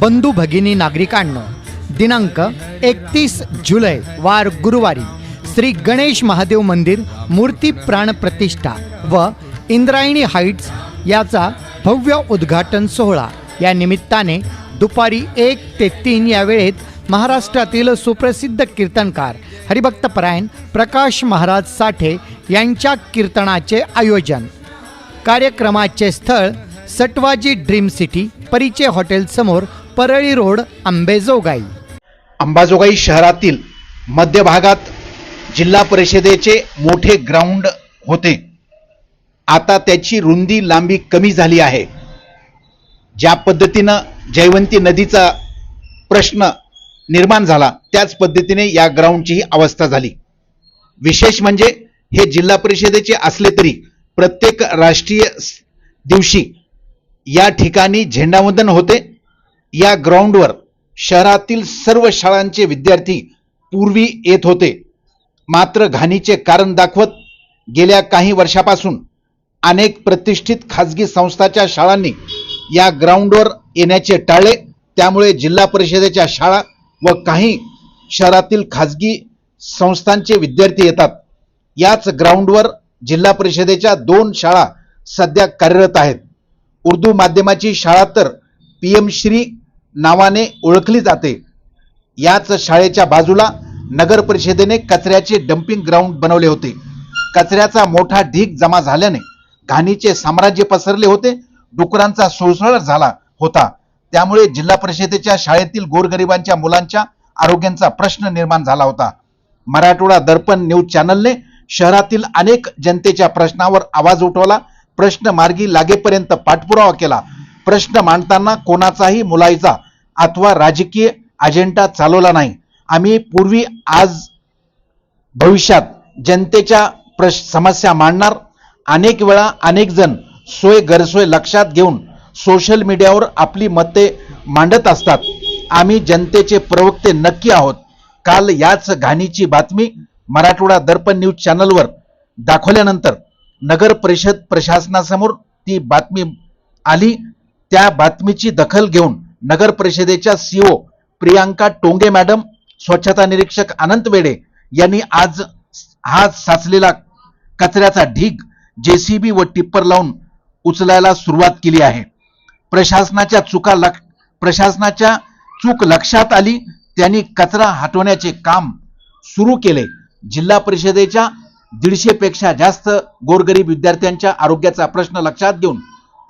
बंधू भगिनी नागरिकांनो दिनांक एकतीस जुलै वार गुरुवारी श्री गणेश महादेव मंदिर मूर्ती प्राण प्रतिष्ठा व इंद्रायणी हाईट्स याचा भव्य उद्घाटन सोहळा. या निमित्ताने दुपारी एक ते तीन या वेळेत महाराष्ट्रातील सुप्रसिद्ध कीर्तनकार हरिभक्तपरायण प्रकाश महाराज साठे यांच्या कीर्तनाचे आयोजन. कार्यक्रमाचे स्थळ सटवाजी ड्रीम सिटी परिचय हॉटेल समोर परळी रोड अंबेजोगाई अंबाजोगाई शहरातील मध्य भागात जिल्हा परिषदेचे मोठे ग्राउंड होते. आता त्याची रुंदी लांबी कमी झाली आहे. ज्या पद्धतीनं जयवंती नदीचा प्रश्न निर्माण झाला त्याच पद्धतीने या ग्राउंडचीही अवस्था झाली. विशेष म्हणजे हे जिल्हा परिषदेचे असले तरी प्रत्येक राष्ट्रीय दिवशी या ठिकाणी झेंडावंदन होते. या ग्राउंडवर शहरातील सर्व शाळांचे विद्यार्थी पूर्वी येत होते. मात्र घाणीचे कारण दाखवत गेल्या काही वर्षापासून अनेक प्रतिष्ठित खाजगी संस्थाच्या शाळांनी या ग्राउंडवर येण्याचे टाळले. त्यामुळे जिल्हा परिषदेच्या शाळा व काही शहरातील खाजगी संस्थांचे विद्यार्थी येतात. याच ग्राउंडवर जिल्हा परिषदेच्या दोन शाळा सध्या कार्यरत आहेत. उर्दू माध्यमाची शाळा तर पी एम श्री नावाने ओळखली जाते. याच शाळेच्या बाजूला नगर परिषदेने कचऱ्याचे डम्पिंग ग्राउंड बनवले होते. कचऱ्याचा मोठा ढीग जमा झाल्याने घाणीचे साम्राज्य पसरले होते. डुकरांचा सुळसुळाट झाला होता. त्यामुळे जिल्हा परिषदेच्या शाळेतील गोरगरिबांच्या मुलांच्या आरोग्यांचा प्रश्न निर्माण झाला होता. मराठवाडा दर्पण न्यूज चॅनलने शहरातील अनेक जनतेच्या प्रश्नावर आवाज उठवला. प्रश्न मार्गी लागेपर्यंत पाठपुरावा केला. प्रश्न मांडताना कोणाचाही मुलायचा अथवा राजकीय अजेंडा चालवला नाही. आम्ही पूर्वी आज भविष्यात जनतेच्या प्रश समस्या मांडणार. अनेक वेळा अनेक जण सोय गैरसोय लक्षात घेऊन सोशल मीडियावर आपली मते मांडत असतात. आम्ही जनतेचे प्रवक्ते नक्की आहोत. काल याच घाणीची बातमी मराठवाडा दर्पण न्यूज चॅनलवर दाखवल्यानंतर नगर परिषद प्रशासनासमोर ती बातमी आली. त्या बातमीची दखल घेऊन नगर परिषदेच्या सीओ प्रियांका टोंगे मॅडम स्वच्छता निरीक्षक अनंत वेडे यांनी आज हा साचलेला कचऱ्याचा ढीग जेसीबी व टिप्पर लावून उचलायला सुरुवात केली आहे. प्रशासनाच्या चुका लक प्रशासनाच्या चूक लक्षात आली. त्यांनी कचरा हटवण्याचे काम सुरू केले. जिल्हा परिषदेच्या दीडशे पेक्षा जास्त गोरगरीब विद्यार्थ्यांच्या आरोग्याचा प्रश्न लक्षात घेऊन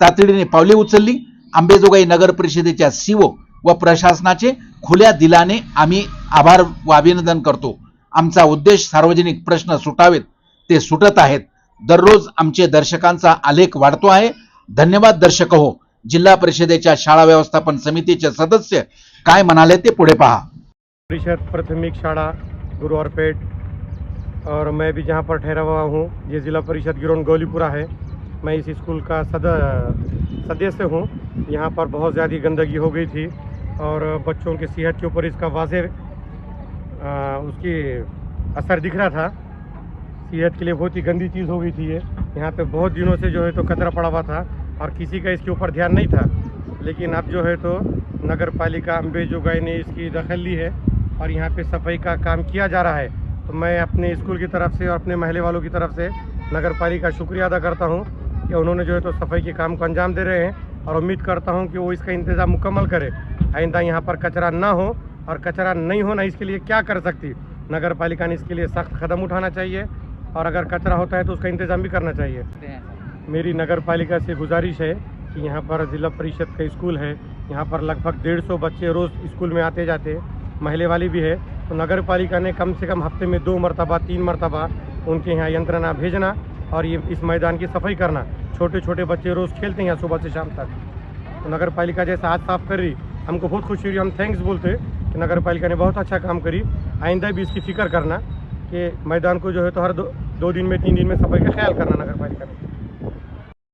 तातडीने पावले उचलली. आंबेजोगाई नगर परिषदेच्या सीओ व प्रशासनाचे खुल्या दिलाने आम्ही आभार व अभिनंदन करतो. आमचा उद्देश सार्वजनिक प्रश्न सुटावेत. ते सुटत आहेत. दररोज आमचे दर्शकांचा आलेख वाढतो आहे. धन्यवाद दर्शक हो. जिल्हा परिषदेच्या शाळा व्यवस्थापन समितीचे सदस्य काय म्हणाले ते पुढे पहा. परिषद प्राथमिक शाळा गुरुवारपेट और मैं भी जहाँ पर ठहरा हुआ हूँ, ये ज़िला परिषद गिरोन गौलीपुरा है। मैं इस स्कूल का सद, सदस्य हूँ। यहाँ पर बहुत ज़्यादा गंदगी हो गई थी और बच्चों की सेहत के ऊपर इसका वाजे उसकी असर दिख रहा था। सेहत के लिए बहुत ही गंदी चीज़ हो गई थी ये। यहाँ पे बहुत दिनों से जो है तो कचरा पड़ा हुआ था और किसी का इसके ऊपर ध्यान नहीं था। लेकिन अब जो है तो नगर पालिका अम्बे जोगाई ने इसकी दखल ली है और यहाँ पे सफ़ाई का काम किया जा रहा है। तो मैं अपने स्कूल की तरफ़ से और अपने महले वालों की तरफ़ से नगर पालिका शुक्रिया अदा करता हूँ कि उन्होंने जो है तो सफ़ाई के काम को अंजाम दे रहे हैं और उम्मीद करता हूँ कि वो इसका इंतज़ाम मुकम्मल करे। आइंदा यहाँ पर कचरा ना हो और कचरा नहीं होना इसके लिए क्या कर सकती? नगर पालिका ने इसके लिए सख्त कदम उठाना चाहिए और अगर कचरा होता है तो उसका इंतज़ाम भी करना चाहिए। मेरी नगर पालिका से गुजारिश है कि यहाँ पर ज़िला परिषद का स्कूल है। यहाँ पर लगभग डेढ़ सौ बच्चे रोज़ स्कूल में आते जाते महले वाली भी है। तो नगर पालिका ने कम से कम हफ़्ते में दो मरतबा तीन मरतबा उनके यहाँ यंत्रणा भेजना और ये इस मैदान की सफ़ाई करना। छोटे छोटे बच्चे रोज़ खेलते हैं सुबह से शाम तक। तो नगर पालिका जैसा हाथ साफ़ कर रही हमको बहुत खुशी हुई हम थैंक्स बोलते कि नगर पालिका ने बहुत अच्छा काम करी। आइंदा भी इसकी फ़िक्र करना कि मैदान को जो है तो हर दो, दो दिन में तीन दिन में सफ़ाई का ख्याल करना नगर पालिका ने।